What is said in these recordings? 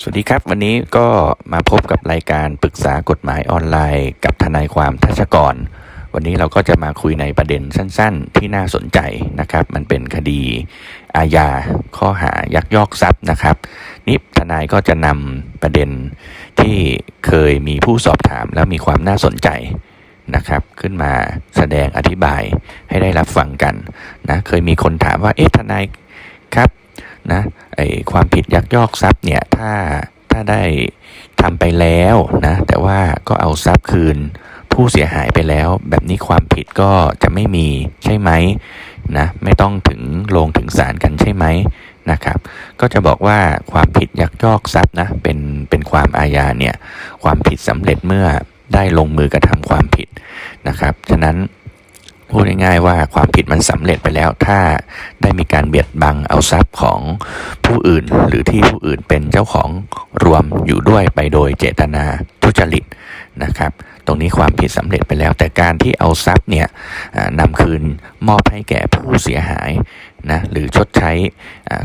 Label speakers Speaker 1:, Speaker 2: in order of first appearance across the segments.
Speaker 1: สวัสดีครับ วันนี้ก็มาพบกับรายการปรึกษากฎหมายออนไลน์ กับทนายความทัชกร วันนี้เราก็จะมาคุยในประเด็นสั้น ๆ ที่น่าสนใจนะครับ มันเป็นคดีอาญาข้อหายักยอกทรัพย์นะครับ นี่ทนายก็จะนำประเด็นที่เคยมีผู้สอบถามแล้วมีความน่าสนใจนะครับ ขึ้นมาแสดงอธิบายให้ได้รับฟังกันนะเคยมีคนถามว่าเอ๊ะทนายครับ นะไอความผิดยักยอกทรัพย์เนี่ยถ้าถ้าได้ทำไปแล้วนะแต่ว่าก็เอาทรัพย์คืนผู้เสียหายไปแล้ว แบบนี้ความผิดก็จะไม่มีใช่ไหมนะไม่ต้องถึงลงถึงศาลกันใช่ไหมนะครับ ก็จะบอกว่าความผิดยักยอกทรัพย์นะเป็นเป็นความอาญาเนี่ยความผิดสำเร็จเมื่อได้ลงมือกระทำความผิดนะครับ ฉะนั้น พูดง่ายๆว่าความผิดมันสำเร็จไปแล้ว ถ้าได้มีการเบียดบังเอาทรัพย์ของผู้อื่น หรือที่ผู้อื่นเป็นเจ้าของรวมอยู่ด้วยไปโดยเจตนาทุจริตนะครับ ตรงนี้ความผิดสำเร็จไปแล้ว แต่การที่เอาทรัพย์เนี่ยนำคืนมอบให้แก่ผู้เสียหายนะหรือชดใช้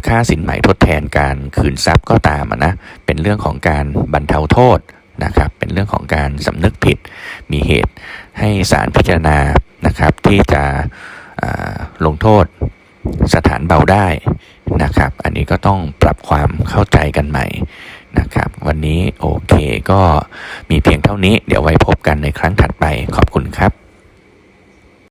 Speaker 1: ค่าสินไหมทดแทนการคืนทรัพย์ก็ตามนะเป็นเรื่องของการบรรเทาโทษ นะครับเป็นเรื่องของการสำนึกผิด มีเหตุให้ศาลพิจารณานะครับที่จะลงโทษสถานเบาได้นะครับ อันนี้ก็ต้องปรับความเข้าใจกันใหม่นะครับ วันนี้โอเคก็มีเพียงเท่านี้ เดี๋ยวไว้พบกันในครั้งถัดไปขอบคุณครับ